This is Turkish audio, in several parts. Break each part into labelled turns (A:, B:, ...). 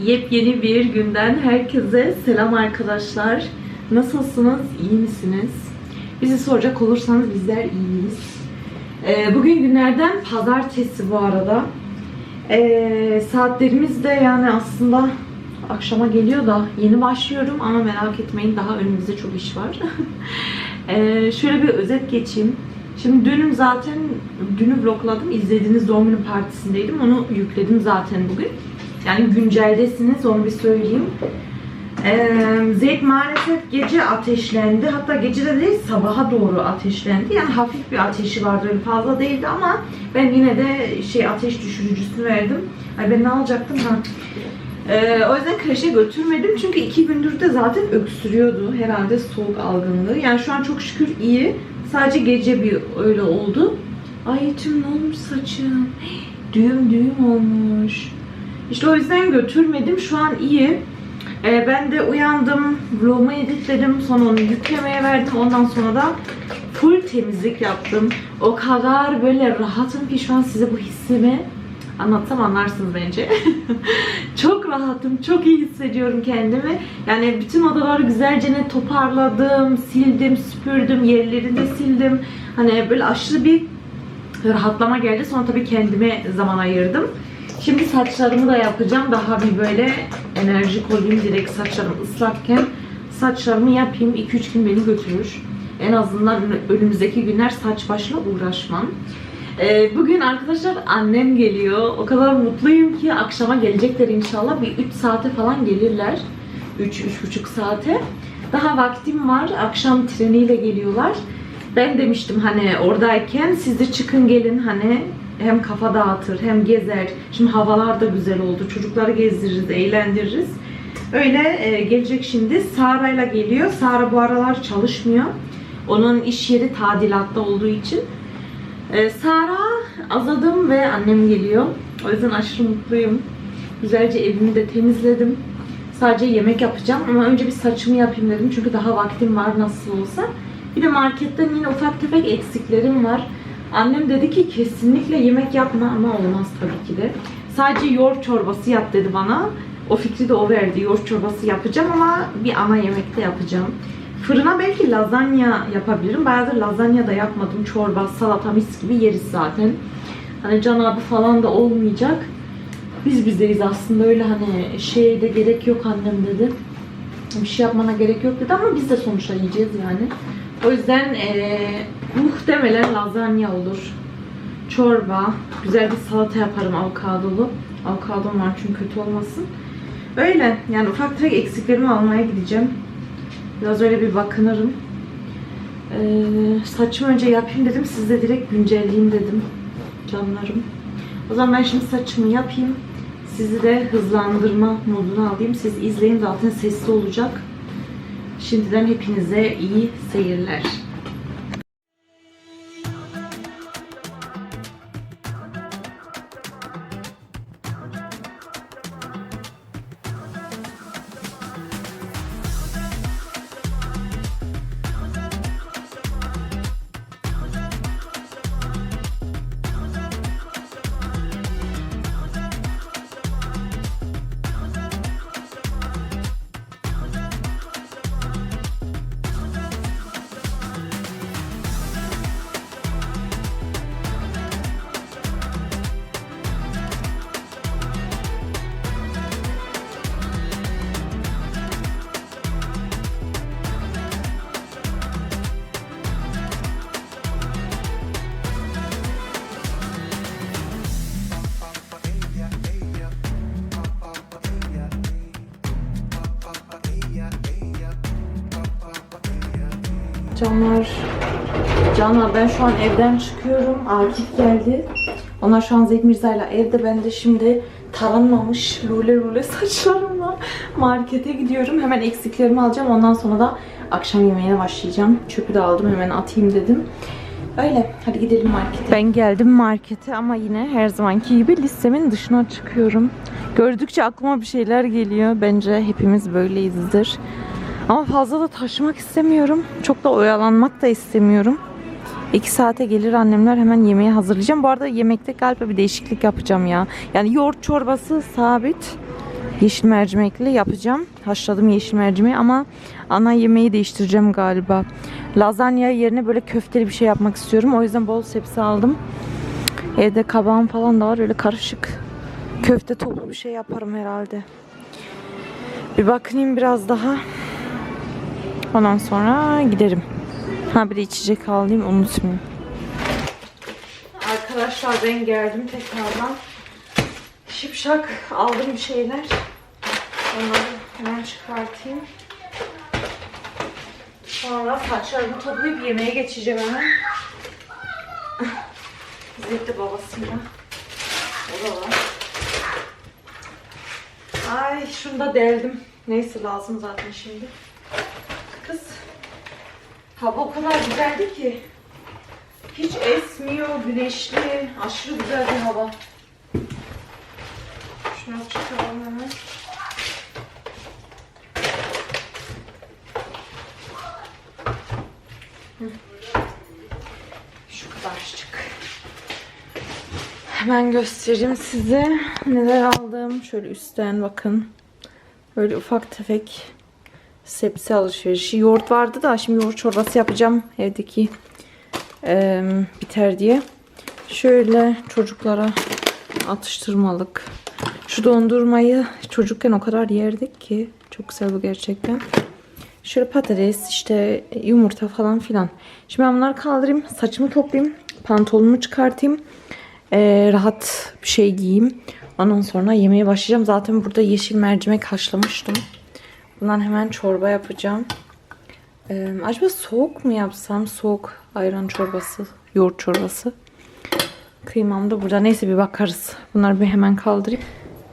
A: Yepyeni bir günden herkese selam arkadaşlar. Nasılsınız? İyi misiniz? Bizi soracak olursanız bizler iyiyiz. Ee, bugün günlerden pazartesi bu arada. Ee, saatlerimiz de yani aslında akşama geliyor da yeni başlıyorum ama merak etmeyin daha önümüzde çok iş var. Ee, şöyle bir özet geçeyim. Şimdi dünüm zaten, dünü vlogladım. İzlediğiniz doğum günü partisindeydim. Onu yükledim zaten bugün. Yani günceldesiniz onu bir söyleyeyim. Ee, Zeyd maalesef gece ateşlendi. Hatta gece de değil sabaha doğru ateşlendi. Yani hafif bir ateşi vardı. Öyle fazla değildi ama ben yine de şey ateş düşürücüsünü verdim. Ay ben ne alacaktım ha? Ee, o yüzden kreşe götürmedim çünkü iki gündür de zaten öksürüyordu. Herhalde soğuk algınlığı. Yani şu an çok şükür iyi. Sadece gece bir öyle oldu. Ay tüm ne olmuş saçım? Düğüm düğüm olmuş. İşte o yüzden götürmedim. Şu an iyi. Ee, ben de uyandım. Vlogumu editledim. Sonra onu yüklemeye verdim. Ondan sonra da full temizlik yaptım. O kadar böyle rahatım ki şu an size bu hissimi anlatsam anlarsınız bence. çok rahatım, çok iyi hissediyorum kendimi. Yani bütün odaları güzelce ne toparladım, sildim, süpürdüm, yerlerini de sildim. Hani böyle aşırı bir rahatlama geldi. Sonra tabii kendime zaman ayırdım. Şimdi saçlarımı da yapacağım. Daha bir böyle enerjik olayım direkt saçlarım ıslakken. Saçlarımı yapayım. 2-3 gün beni götürür. En azından önümüzdeki günler saç başla uğraşmam. Ee, bugün arkadaşlar annem geliyor. O kadar mutluyum ki akşama gelecekler inşallah. Bir 3 saate falan gelirler. 3-3,5 saate. Daha vaktim var. Akşam treniyle geliyorlar. Ben demiştim hani oradayken siz de çıkın gelin hani hem kafa dağıtır hem gezer. Şimdi havalar da güzel oldu. Çocukları gezdiririz, eğlendiririz. Öyle e, gelecek şimdi. Sara'yla geliyor. Sara bu aralar çalışmıyor. Onun iş yeri tadilatta olduğu için. Ee, Sara, Azadım ve annem geliyor. O yüzden aşırı mutluyum. Güzelce evimi de temizledim. Sadece yemek yapacağım ama önce bir saçımı yapayım dedim. Çünkü daha vaktim var nasıl olsa. Bir de marketten yine ufak tefek eksiklerim var. Annem dedi ki kesinlikle yemek yapma ama olmaz tabii ki de. Sadece yoğurt çorbası yap dedi bana. O fikri de o verdi. Yoğurt çorbası yapacağım ama bir ana yemek de yapacağım. Fırına belki lazanya yapabilirim. Bayağıdır lazanya da yapmadım. Çorba, salata mis gibi yeriz zaten. Hani can abi falan da olmayacak. Biz bizdeyiz aslında öyle hani şeyde gerek yok annem dedi. Bir şey yapmana gerek yok dedi ama biz de sonuçta yiyeceğiz yani. O yüzden eee, muhtemelen lazanya olur. Çorba, güzel bir salata yaparım avokadolu. Avokadom var çünkü kötü olmasın. Öyle yani ufak tefek eksiklerimi almaya gideceğim. Biraz öyle bir bakınırım. Ee, saçımı önce yapayım dedim. Siz de direkt güncelleyeyim dedim. Canlarım. O zaman ben şimdi saçımı yapayım. Sizi de hızlandırma moduna alayım. Siz izleyin zaten sesli olacak. Şimdiden hepinize iyi seyirler. Canlar, Canlar ben şu an evden çıkıyorum. Akif geldi. Onlar şu an Zeyt Mirza'yla evde. Ben de şimdi taranmamış lule lule saçlarımla markete gidiyorum. Hemen eksiklerimi alacağım. Ondan sonra da akşam yemeğine başlayacağım. Çöpü de aldım hemen atayım dedim. Öyle. Hadi gidelim markete. Ben geldim markete ama yine her zamanki gibi listemin dışına çıkıyorum. Gördükçe aklıma bir şeyler geliyor. Bence hepimiz böyleyizdir. Ama fazla da taşımak istemiyorum. Çok da oyalanmak da istemiyorum. İki saate gelir annemler hemen yemeği hazırlayacağım. Bu arada yemekte galiba bir değişiklik yapacağım ya. Yani yoğurt çorbası sabit. Yeşil mercimekli yapacağım. Haşladım yeşil mercimeği ama ana yemeği değiştireceğim galiba. Lazanya yerine böyle köfteli bir şey yapmak istiyorum. O yüzden bol sebze aldım. Evde kabağım falan da var öyle karışık. Köfte toplu bir şey yaparım herhalde. Bir bakayım biraz daha. Ondan sonra giderim. Ha bir de içecek alayım unutmayayım. Arkadaşlar ben geldim tekrardan. Şipşak aldım bir şeyler. Onları hemen çıkartayım. Sonra saçlarımı toplayıp yemeğe geçeceğim hemen. Zeytli babasıyla. O da var. Ay şunu da deldim. Neyse lazım zaten şimdi. Kız. Hava o kadar güzeldi ki. Hiç esmiyor, güneşli. Aşırı güzel bir hava. Şunu çıkaralım hemen. Şu kadarcık. Hemen göstereyim size neler aldım. Şöyle üstten bakın. Böyle ufak tefek sebze alışverişi. Yoğurt vardı da şimdi yoğurt çorbası yapacağım evdeki eee, biter diye. Şöyle çocuklara atıştırmalık. Şu dondurmayı çocukken o kadar yerdik ki. Çok güzel bu gerçekten. Şöyle patates, işte yumurta falan filan. Şimdi ben bunları kaldırayım. Saçımı toplayayım. Pantolonumu çıkartayım. Ee, rahat bir şey giyeyim. Ondan sonra yemeğe başlayacağım. Zaten burada yeşil mercimek haşlamıştım. Bundan hemen çorba yapacağım. Ee, acaba soğuk mu yapsam? Soğuk ayran çorbası, yoğurt çorbası. Kıymam da burada. Neyse bir bakarız. Bunları bir hemen kaldırayım.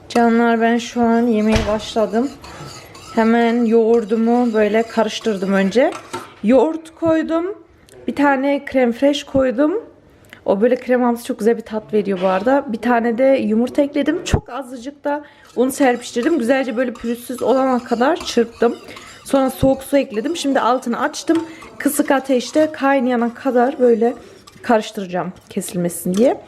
A: Canlar ben şu an yemeğe başladım. Hemen yoğurdumu böyle karıştırdım önce. Yoğurt koydum. Bir tane krem fresh koydum. O böyle kremamsı çok güzel bir tat veriyor bu arada. Bir tane de yumurta ekledim. Çok azıcık da un serpiştirdim. Güzelce böyle pürüzsüz olana kadar çırptım. Sonra soğuk su ekledim. Şimdi altını açtım. Kısık ateşte kaynayana kadar böyle karıştıracağım kesilmesin diye.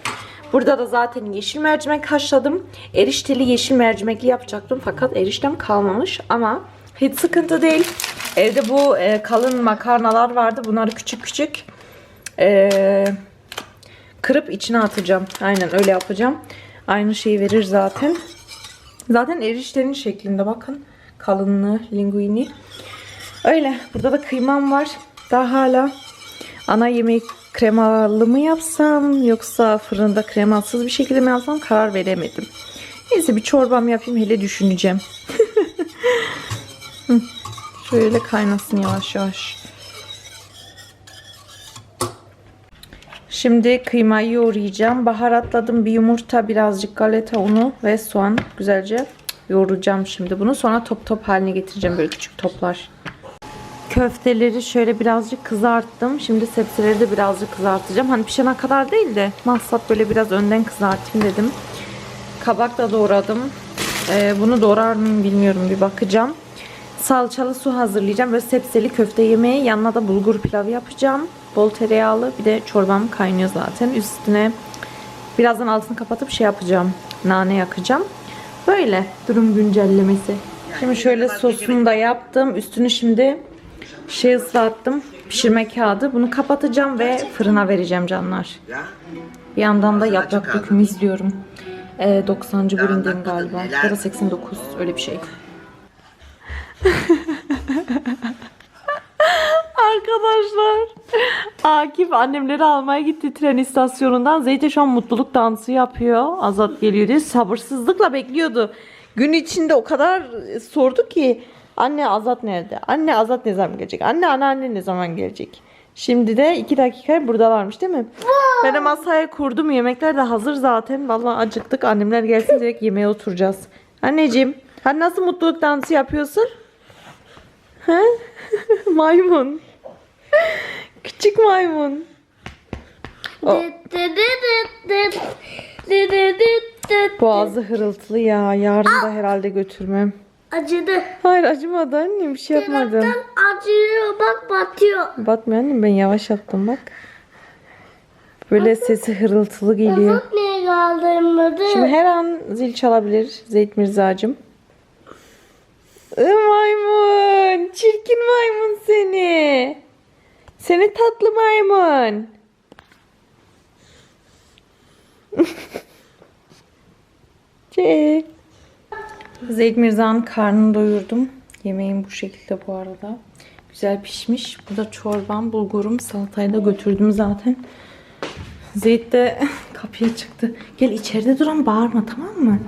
A: Burada da zaten yeşil mercimek haşladım. Erişteli yeşil mercimekli yapacaktım fakat eriştem kalmamış ama hiç sıkıntı değil. Evde bu e, kalın makarnalar vardı. Bunları küçük küçük e, kırıp içine atacağım. Aynen öyle yapacağım. Aynı şeyi verir zaten. Zaten eriştenin şeklinde bakın. Kalınlığı, linguini. Öyle. Burada da kıymam var. Daha hala ana yemeği kremalı mı yapsam yoksa fırında kremasız bir şekilde mi yapsam karar veremedim. Neyse bir çorbam yapayım hele düşüneceğim. Şöyle kaynasın yavaş yavaş. Şimdi kıymayı yoğuracağım. Baharatladım bir yumurta, birazcık galeta unu ve soğan. Güzelce yoğuracağım şimdi bunu. Sonra top top haline getireceğim böyle küçük toplar. Köfteleri şöyle birazcık kızarttım. Şimdi sebzeleri de birazcık kızartacağım. Hani pişene kadar değil de maksat böyle biraz önden kızartayım dedim. Kabak da doğradım. Ee, bunu doğrar mıyım bilmiyorum bir bakacağım. Salçalı su hazırlayacağım. Böyle sebzeli köfte yemeği. Yanına da bulgur pilavı yapacağım. Bol tereyağlı. Bir de çorbam kaynıyor zaten. Üstüne birazdan altını kapatıp şey yapacağım. Nane yakacağım. Böyle durum güncellemesi. Şimdi şöyle sosunu da yaptım. Üstünü şimdi şey ıslattım. Pişirme kağıdı. Bunu kapatacağım ve fırına vereceğim canlar. Bir yandan da yaprak dökümü izliyorum. Ee, 90. bölümdeyim galiba. Ya da 89 öyle bir şey. Arkadaşlar Akif annemleri almaya gitti tren istasyonundan. Zeyte şu an mutluluk dansı yapıyor. Azat geliyor diye sabırsızlıkla bekliyordu. Gün içinde o kadar sordu ki anne Azat nerede? Anne Azat ne zaman gelecek? Anne anneanne ne zaman gelecek? Şimdi de iki dakika buradalarmış değil mi? Ben de masaya kurdum. Yemekler de hazır zaten. Vallahi acıktık. Annemler gelsin direkt yemeğe oturacağız. Anneciğim, sen nasıl mutluluk dansı yapıyorsun? He? maymun. Küçük maymun. O, boğazı hırıltılı ya. Yarın da herhalde götürmem.
B: Acıdı.
A: Hayır acımadı annem. Bir şey yapmadım.
B: Taraftan acıyor bak batıyor.
A: Batmıyor annem ben yavaş yaptım bak. Böyle sesi hırıltılı geliyor.
B: Niye kaldırmadı?
A: Şimdi her an zil çalabilir Zeyt Mirza'cığım. Maymun. Çirkin maymun seni. Seni tatlı maymun. Çek. Zeyd Mirza'nın karnını doyurdum. Yemeğim bu şekilde bu arada. Güzel pişmiş. Bu da çorbam, bulgurum, salatayı da götürdüm zaten. Zeyd de kapıya çıktı. Gel içeride duran bağırma tamam mı?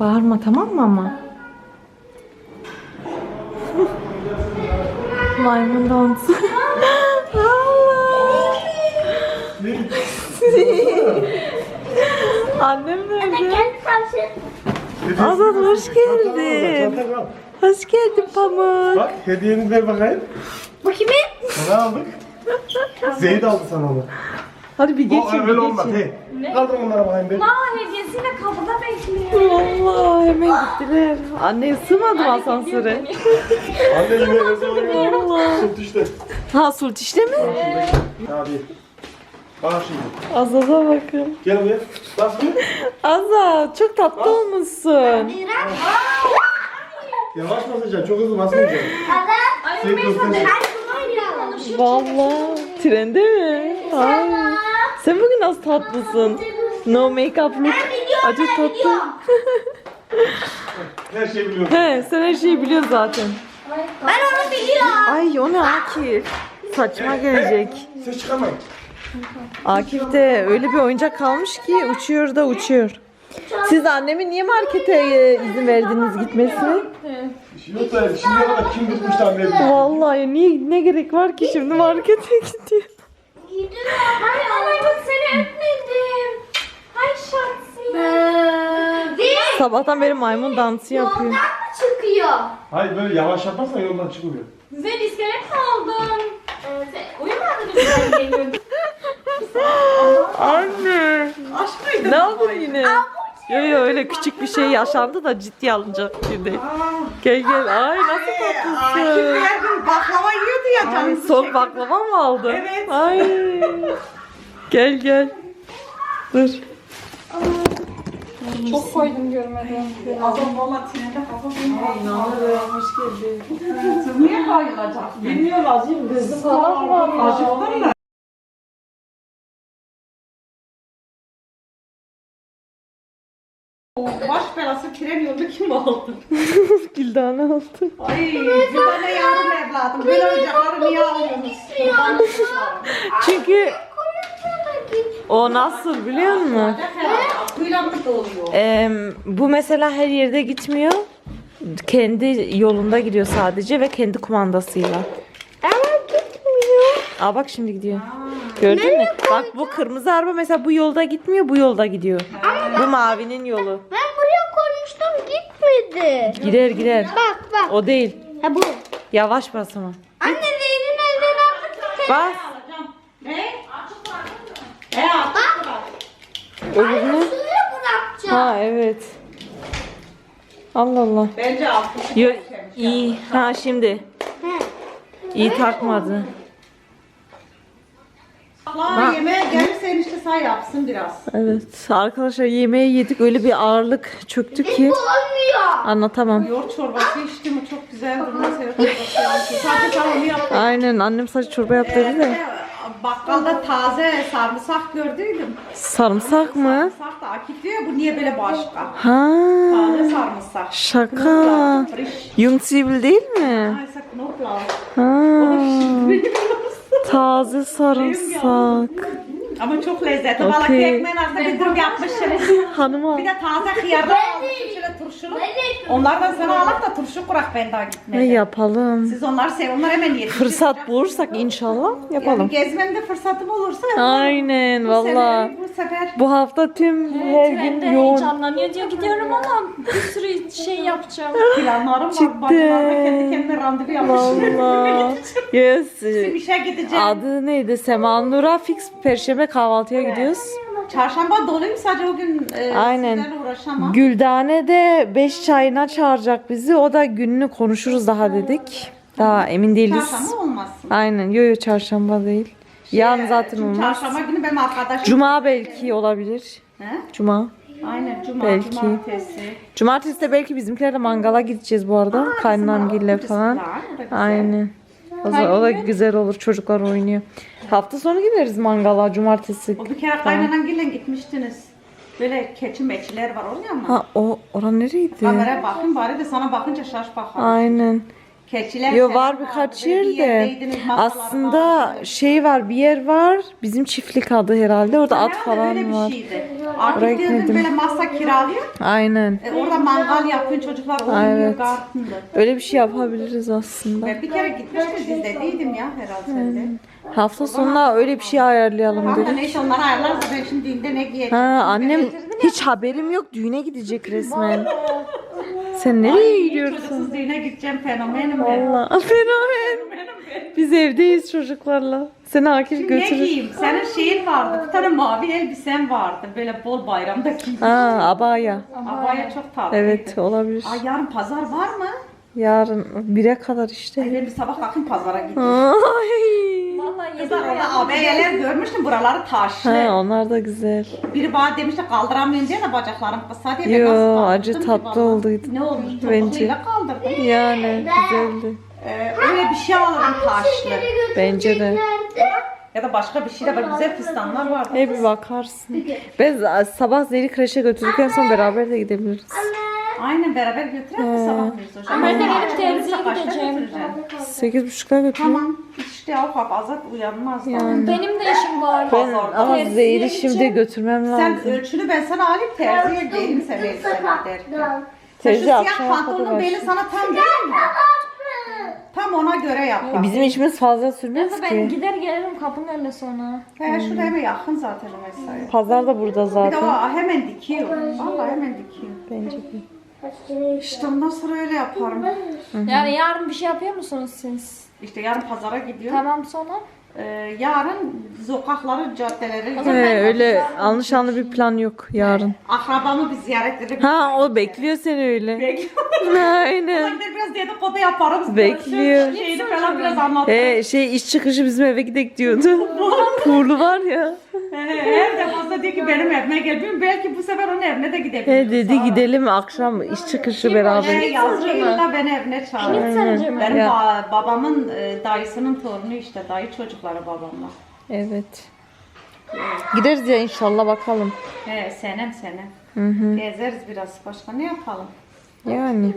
A: Bağırma tamam mı ama? Maymun dansı. Allah. Annem nerede? Azat hoş geldin. Hoş geldin Pamuk.
C: Bak hediyeni ver bakayım.
B: Bakayım.
C: Sana aldık. Zeyd aldı sana onu.
A: Hadi bir
C: O
A: geçin bir
C: öyle olmaz.
A: geçin.
C: Hey. Kaldır onlara bakayım bir.
D: hediyesiyle kapıda bekliyor.
A: Allah hemen gittiler. Anne sığmadım asansöre.
C: Anne yine yazıyor.
A: Allah.
C: Süt işte.
A: Ha sult işte mi?
C: Abi. Bak şimdi.
A: Azat'a bakın.
C: Gel buraya. Bak bir.
A: Azat çok tatlı olmuşsun.
C: Yavaş basacaksın. Çok hızlı basmayacaksın. Zeyd gösterecek.
A: Vallahi trende mi? Ay. Sen bugün nasıl tatlısın? No makeup look. Acı tatlı.
C: Her şeyi biliyorsun.
A: He sen her şeyi biliyorsun zaten.
B: Ben onu biliyorum.
A: Ay o ne Akif? Saçma gelecek.
C: Ses çıkarmayın.
A: Akif de öyle bir oyuncak kalmış ki uçuyor da uçuyor. Siz annemin niye markete e, izin verdiniz gitmesine?
C: Yok da şimdiye kadar kim gitmiş benim.
A: Vallahi niye ne gerek var ki şimdi markete gidiyor.
D: Ay Allah'ım seni öpmedim. Ay şansı.
B: Değil.
A: Sabahtan beri maymun dansı yapıyor.
B: Ondan mı çıkıyor?
C: Hayır böyle yavaş yaparsan yoldan çıkmıyor.
D: Güzel iskelet oldun. Ee, sen uyumadın mı sen geliyorsun?
A: Anne. Ne oldu yine? Yo yo öyle küçük bir şey yaşandı da ciddi alınacak şimdi. Gel gel. Ay nasıl tatlısın.
E: Gün baklava yiyordu ya
A: Ay,
E: canımız.
A: son baklava mı aldın?
E: Evet.
A: Ay. Gel gel. Dur.
D: Çok koydum görmedim.
E: Adam valla trende kafa
A: Hoş geldin.
E: Niye bayılacak?
A: Bilmiyorum azim gözüm falan.
E: Acıktın mı? Baş belası tren yolunu kim aldı?
A: Güldan'a aldı.
E: Ay bir tane yavrum evladım. Böyle oyuncakları niye alıyorsunuz?
A: Çünkü o nasıl biliyor musun? Em, bu mesela her yerde gitmiyor. Kendi yolunda gidiyor sadece ve kendi kumandasıyla.
B: Ama gitmiyor.
A: Aa bak şimdi gidiyor. Gördün mü? Bak bu kırmızı araba mesela bu yolda gitmiyor, bu yolda gidiyor. Bu mavinin yolu.
B: Ben buraya koymuştum gitmedi.
A: Gider gider.
B: Bak bak.
A: O değil.
B: Ha bu.
A: Yavaş bas ama.
B: Anne Zeynep'in elden aldık.
A: Bas.
E: Ne? E artık bırak.
A: Öbürünü.
B: Suya bırakacağım.
A: Ha evet. Allah Allah.
E: Bence altı.
A: Yo, iyi. Ha şimdi. İyi takmadı.
E: Aa, yemeğe gelirse enişte say yapsın biraz.
A: Evet. Arkadaşlar yemeği yedik. Öyle bir ağırlık çöktü ki.
B: Olmuyor.
A: Anlatamam.
E: Yoğurt çorbası içtim o çok. Mesela çorbası yaptı. Sadece ben onu yaptım.
A: Aynen annem sadece çorba yaptı dedi de.
E: Bakkalda taze sarımsak gördüydüm.
A: Sarımsak mı?
E: Sarımsak da Akif diyor ya, bu niye böyle başka?
A: Ha.
E: Taze sarımsak.
A: Şaka. Jungzwiebel değil mi?
E: Neyse Knoblauch.
A: Ha. Taze sarımsak.
E: Ama çok lezzetli.
A: Okey.
E: Balık ekmeğin arasında bir durum yapmışsın.
A: Hanıma.
E: Bir de taze hıyardan almışsın şöyle turşulu. Onlardan sana alak da turşu kurak ben daha
A: Ne
E: gitmedim.
A: yapalım?
E: Siz onlar sev, onlar hemen yetişir.
A: Fırsat bulursak inşallah
E: Yani
A: yapalım.
E: gezmemde fırsatım olursa
A: Aynen
E: bu
A: valla.
E: bu sefer
A: Bu hafta tüm her gün
D: Ben de
A: yoğun.
D: heyecanlanıyor diye gidiyorum ama bir sürü şey yapacağım.
E: planlarım var.
A: Ciddi.
E: Bacılarla kendi kendime randevu yapmışım.
A: Valla. Yes.
E: Bir işe gideceğim.
A: Adı neydi? Semanura fix perşembe kahvaltıya gidiyoruz.
E: Çarşamba doluyum sadece o gün e,
A: Aynen.
E: sizlerle uğraşamam.
A: Güldane de 5 çayına çağıracak bizi. O da gününü konuşuruz daha dedik. Daha emin değiliz.
E: Çarşamba olmasın.
A: Aynen. Yo yo çarşamba değil. Yarın zaten
E: Çünkü
A: olmaz.
E: Çarşamba günü benim arkadaşım.
A: Cuma belki olabilir.
E: He?
A: Cuma.
E: Aynen cuma,
A: Belki.
E: cumartesi.
A: Cumartesi de belki bizimkilerle mangala gideceğiz bu arada. Kaynanamgille falan. Aynen. O, zaman, o da güzel olur. Çocuklar oynuyor. Hafta sonu gideriz mangala cumartesi.
E: O bir kere kaynanangille gitmiştiniz. Böyle keçi meçiler var oraya mı?
A: Ha o oran nereydi?
E: Kameraya bakın bari de sana bakınca şaş bakalım.
A: Aynen.
E: Keçiler
A: Yo var birkaç yerde. Aslında şey var bir yer var. Bizim çiftlik adı herhalde. Orada at falan var. Oraya
E: Artık diyordum
A: gitmedim.
E: böyle masa kiralıyor.
A: Aynen.
E: E, orada mangal yapıyor çocuklar oynuyor
A: Evet.
E: gartında.
A: Öyle bir şey yapabiliriz aslında.
E: Ben bir kere gitmiştim izlediydim ya herhalde de.
A: Hafta sonuna öyle bir şey ayarlayalım dedik.
E: neyse onları ayarlarız ben şimdi düğünde ne giyeceğim.
A: Ha annem hiç haberim yok. Düğüne gidecek resmen. Sen nereye gidiyorsun?
E: Çocuksuz düğüne gideceğim fenomenim ben.
A: Allah fenomen. Biz evdeyiz çocuklarla. Seni Akif
E: Şimdi ne
A: götürür.
E: giyeyim? Senin şeyin vardı. Bir tane mavi elbisen vardı. Böyle bol bayramda giydim.
A: Ha abaya.
E: Abaya çok tatlıydı.
A: Evet olabilir.
E: Ay yarın pazar var mı?
A: Yarın bire kadar işte.
E: Ay ben bir sabah kalkayım pazara gideyim.
A: Ay.
D: Vallahi
E: Kızlar orada abiyeler görmüştüm buraları taşlı.
A: Ha onlar da güzel.
E: Biri bana demişti kaldıramıyorum diye de bacaklarım kısa diye ben
A: Yo
E: kaldırdım
A: acı
E: ki
A: tatlı
E: vallahi.
A: olduydu.
E: Ne olmuş?
A: Bence.
E: Topukluyla kaldırdım.
A: Yani güzeldi.
E: Ee, öyle bir şey alırım taşlı.
A: Bence de.
E: Ya da başka bir şey de var. Güzel fistanlar var.
A: Hep bir bakarsın. Ben z- sabah Zeri kreşe götürdükten sonra beraber de gidebiliriz.
E: Aynen beraber götürelim mi sabah biz hocam?
D: Ben de gelip terziye gideceğim.
A: Sekiz buçukta götürüyorum.
E: Tamam. İşte o kap azat uyanmaz. da.
D: Benim de işim var.
A: Ben ama
D: Terziye
A: şimdi götürmem
E: Sen
A: lazım.
E: ölçünü ben sana alayım terziye geleyim sen elbiseler derken. Sen şu siyah
A: akşama kadar
E: pantolonun beli sana tam değil mi? Tam ona göre yap. bak.
A: Bizim işimiz fazla sürmez
D: Ben
A: ki.
D: gider gelirim kapının önüne sonra.
E: He şurada hemen yakın zaten mesela.
A: Pazar da burada
E: Bir de o
A: zaten.
E: hemen dikiyor. Vallahi hemen dikiyor.
A: Bence de.
E: İşte ondan sonra öyle yaparım.
D: Yani yarın bir şey yapıyor musunuz siz?
E: İşte yarın pazara gidiyor.
D: Tamam sonra.
E: Ee, yarın sokakları, caddeleri,
A: He, öyle anlaşanlı bir plan yok yarın.
E: akrabamı bir ziyaret edebilirim.
A: Ha o bekliyor seni öyle.
E: Bekliyor.
A: Aynen.
E: Olabilir, biraz dedikodu yaparım.
A: Bekliyor.
E: Şeyini falan biraz anlatırım.
A: He şey iş çıkışı bizim eve gidek diyordu. Uğurlu var ya.
E: Her defasında diyor ki benim evime gel. Belki bu sefer onun evine de gidebiliriz.
A: He dedi gidelim akşam iş çıkışı beraber.
E: yazlı yılda beni evine
D: mi?
E: Benim
A: Ya.
E: ba- babamın e, dayısının torunu işte. Dayı çocukları babamla.
A: Evet. Gideriz ya inşallah bakalım.
E: He senem senem.
A: Hı hı.
E: Gezeriz biraz. Başka ne yapalım?
A: Yani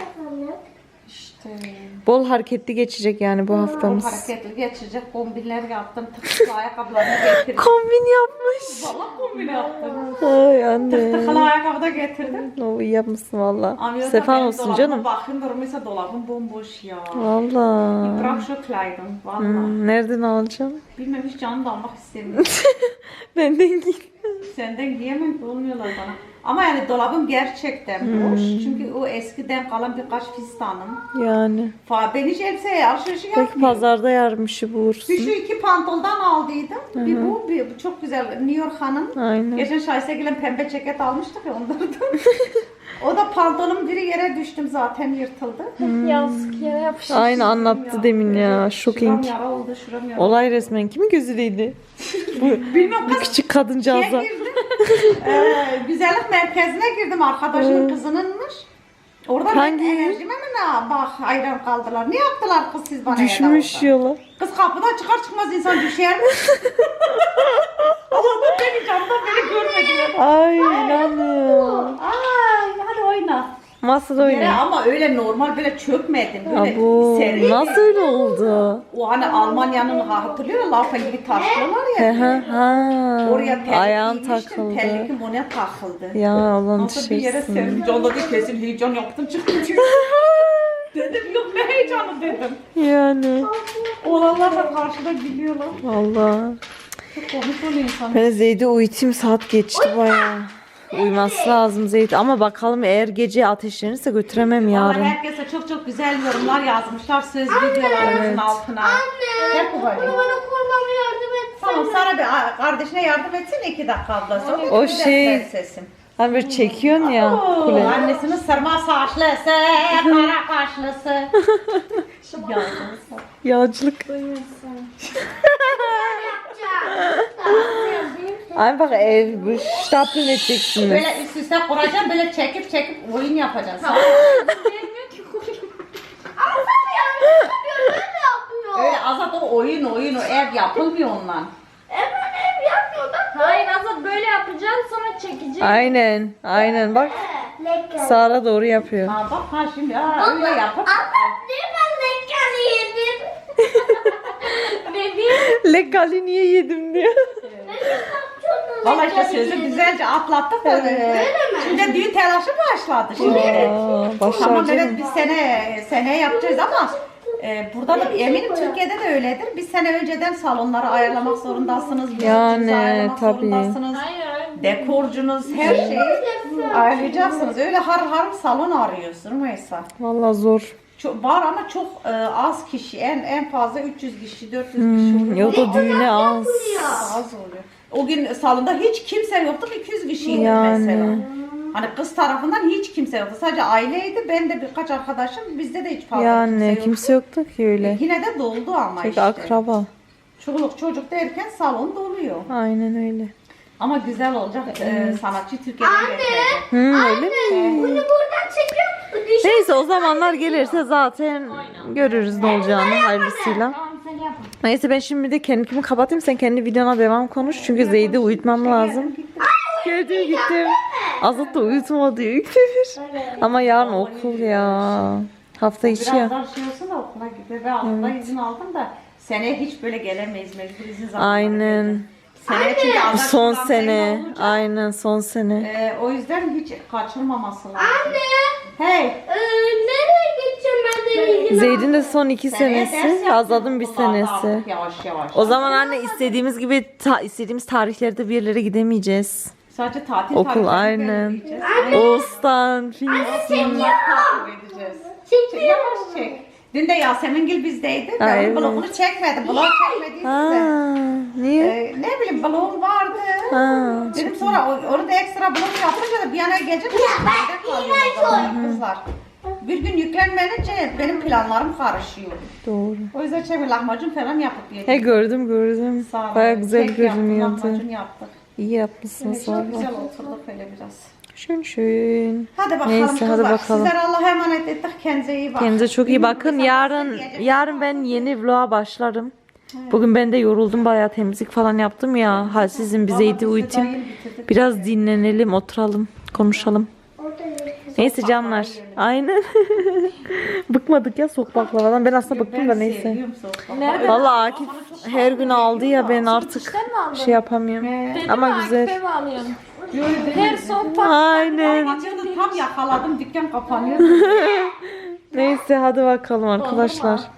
E: İşte
A: bol hareketli geçecek yani bu haftamız.
E: hareketli geçecek kombinler yaptım. Tıklı ayakkabılarını getirdim.
A: Kombin yapmış.
E: Valla kombin yaptım.
A: Ay anne.
E: Tıklı ayakkabı da getirdim.
A: O iyi yapmışsın valla.
E: Benim
A: olsun canım.
E: Bakın durumuysa dolabım bomboş ya.
A: Valla.
E: Bırak şu Kleidung. Valla.
A: Hmm, nereden alacağım?
E: Bilmem hiç canım da almak istemiyorum.
A: Benden git.
E: Senden giyemem olmuyorlar bana. Ama yani dolabım gerçekten boş. Çünkü o eskiden kalan birkaç fistanım.
A: Yani.
E: Fa ben hiç elbiseye alışverişi
A: Belki
E: yapmıyorum.
A: pazarda yarmışı
E: Bir
A: bulursun.
E: şu iki pantoldan aldıydım. Bir bu, bir bu çok güzel. New York Hanım.
A: Aynen.
E: Geçen Şahise gelen pembe ceket almıştık ya onlardan. o da pantolonum biri yere düştüm zaten yırtıldı.
D: Yazık yere yapışır.
A: Aynı anlattı demin ya. Shocking.
E: Şuram yara oldu, şuram yara.
A: Olay resmen kimin gözü değdi? Bu,
E: Bilmem
A: bu küçük kadıncağıza.
E: Ee, güzellik merkezine girdim. Arkadaşımın kızınınmış. Orada
A: Hangi?
E: ben enerjime mi ne bak hayran kaldılar. Ne yaptılar kız siz bana
A: Düşmüş yola.
E: Kız kapıdan çıkar çıkmaz insan düşer mi? Allah'ım beni camdan beni görmediler.
A: Ay inanmıyorum.
E: Ay hadi oyna. Yere
A: oyna.
E: ama öyle normal böyle çökmedim. Böyle
A: Abo,
E: seri.
A: nasıl öyle oldu?
E: O hani Almanya'nın ha- hatırlıyor musun? Lafa gibi taşlıyorlar
A: He
E: ya.
A: he ha.
E: Oraya terlik
A: Ayağın takıldı.
E: Terlikim ona takıldı.
A: Ya olan
E: Nasıl bir yere
A: düşersin.
E: serim. Can dedi kesin heyecan yaptım çıktım çünkü. dedim yok ne heyecanı dedim.
A: Yani.
E: Olanlar da karşıda gülüyorlar.
A: Allah.
E: Çok komik oluyor insan.
A: Ben Zeyd'i uyutayım saat geçti bayağı. Uyuması lazım Zeyd ama bakalım eğer gece ateşlenirse götüremem
E: Ama
A: yarın.
E: herkese çok çok güzel yorumlar yazmışlar söz videolarımızın altına. Anne. Gel
B: Bana
E: babacığım.
B: kormama yardım et.
E: Tamam sana bir kardeşine yardım etsene iki dakika ablası.
A: O
E: güzel
A: şey-
E: sesin.
A: Hani böyle çekiyorsun ya
E: Oo,
A: kule.
E: Annesinin sırma saçlısı, kara kaşlısı. Yazdınız.
A: Yağcılık. Einfach ev, stapeln edeceksiniz.
E: Böyle üst üste kuracağım böyle çekip çekip oyun yapacağız.
B: Yapıyor?
E: Öyle azat o oyun oyun o ev yapılmıyor ondan.
B: Hemen ev yapıyor. Bak.
D: Hayır Azat böyle yapacaksın sonra çekeceksin.
A: Aynen, aynen bak. Sara doğru yapıyor.
E: Ha bak ha şimdi ha öyle yapıp
B: Ama niye ben lekeli yedim?
A: Legali niye yedim diyor.
E: Valla işte sözü güzelce atlattık da. Şimdi düğün telaşı başladı şimdi.
A: Aa,
E: Tamam evet bir sene sene yapacağız ama e, burada da eminim Türkiye'de de öyledir. Bir sene önceden salonları ayarlamak zorundasınız.
A: Yani,
E: ayarlamak
A: tabii.
E: zorundasınız. Dekorcunuz her şeyi ayarlayacaksınız. Öyle har har salon arıyorsun Meysa.
A: Vallahi zor.
E: Çok, var ama çok e, az kişi. En en fazla 300 kişi, 400 kişi
A: Hmm,
E: oluyor.
A: ya da düğüne az.
E: Az oluyor. O gün salonda hiç kimse yoktu. 200 kişiydi
A: Yani.
E: mesela. Hani kız tarafından hiç kimse yoktu. Sadece aileydi. Ben de birkaç arkadaşım. Bizde de hiç fazla kimse
A: Yani
E: yoktu.
A: kimse yoktu ki öyle.
E: Yine de doldu ama
A: Tek
E: işte.
A: akraba.
E: Çoluk çocuk derken salon doluyor.
A: Aynen öyle.
E: Ama güzel olacak. Ee, sanatçı Türkiye'den getirecek.
A: Hı, öyle mi?
B: Bunu buradan çekiyorum.
A: Neyse o zamanlar gelirse zaten görürüz ne olacağını hayırlısıyla. Neyse ben şimdi de kendimi kapatayım sen kendi videona devam konuş çünkü Zeyd'i uyutmam lazım. Geldim gittim. Azat da uyutma diyor ilk defa. Ama yarın okul ya. Hafta içi
E: Biraz
A: ya.
E: daha şey da okula gidiyor. Ben aslında izin aldım da seneye hiç böyle gelemeyiz. Mecbur izin zamanları
A: Aynen.
E: Seneye çünkü
A: Bu
E: Azat
A: son sene. Aynen son sene.
E: Ee, o yüzden hiç kaçırmaması lazım.
B: Anne.
E: Hey.
B: Ee, nereye gideceğim ben de ilgili?
A: Zeyd'in de son iki
E: seneye ders
A: senesi.
E: yapacağız
A: Azad'ın bir
E: okullarda
A: senesi.
E: artık Yavaş yavaş.
A: O zaman anne istediğimiz gibi ta- istediğimiz tarihlerde bir yerlere gidemeyeceğiz.
E: Sadece tatil
A: Okul, aynen. Oğuz'tan, Filiz.
E: Bunları takip edeceğiz. Çek, yavaş çek. Dün de Yasemin bizdeydi.
A: Ha,
E: Ben
A: evet.
E: blogunu çekmedim. Blog çekmediyse.
A: Ha, niye?
E: Ee, ne bileyim blogum vardı.
A: Ha,
E: Dedim sonra o- orada ekstra blog yapınca da bir an önce gelecek. Ben kızlar. Bir gün yüklenmeyince benim planlarım karışıyor.
A: doğru.
E: O yüzden çevir lahmacun falan yapıp
A: He
E: yedik.
A: gördüm gördüm.
E: Sağ olun.
A: Baya güzel
E: Kek yaptık,
A: görünüyordu.
E: Lahmacun yaptık.
A: İyi yapmışsınız
E: Çok
A: valla.
E: güzel oturduk öyle biraz.
A: Şön şön.
E: Hadi bakalım
A: Neyse,
E: kızlar.
A: hadi bakalım.
E: Sizlere Allah'a emanet ettik. Kendinize iyi bakın.
A: Kendinize çok iyi bakın. Yarın yarın ben yeni vloga başlarım. Bugün ben de yoruldum bayağı temizlik falan yaptım ya. Ha sizin bizeydi uyutayım. Biraz dinlenelim, oturalım, konuşalım. Neyse canlar. Aynen. Bıkmadık ya soğuk baklavadan. Ben aslında bıktım da neyse. Vallahi Akif her gün aldı ya ben artık şey yapamıyorum. Ama güzel.
D: Her sohbet.
A: Aynen.
E: Tam yakaladım dükkan kapanıyor.
A: Neyse hadi bakalım arkadaşlar.